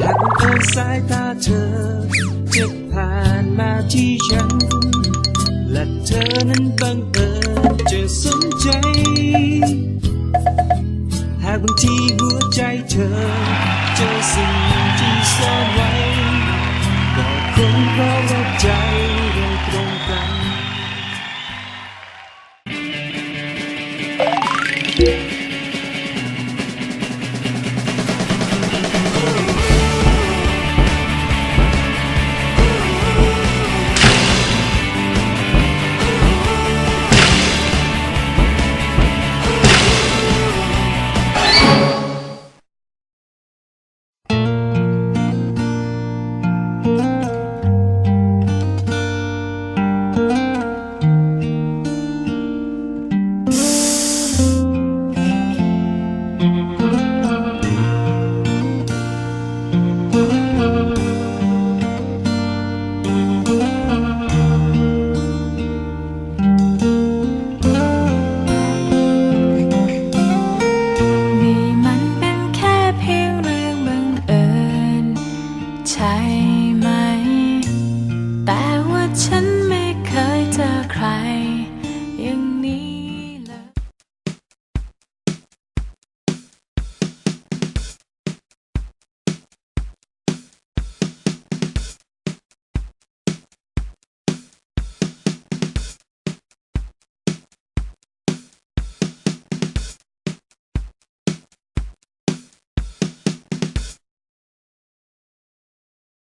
หากบังเอิญสายตาเธอจะผ่านมาที่ฉัน และเธอนั้นบังเอิญจะสนใจ หากบางทีหัวใจเธอเจอสิ่งที่ซ่อนไว้ก็คงเพราะว่าใจ ใช่ไหม แต่ว่าฉันไม่เคยเจอใครอย่างนี้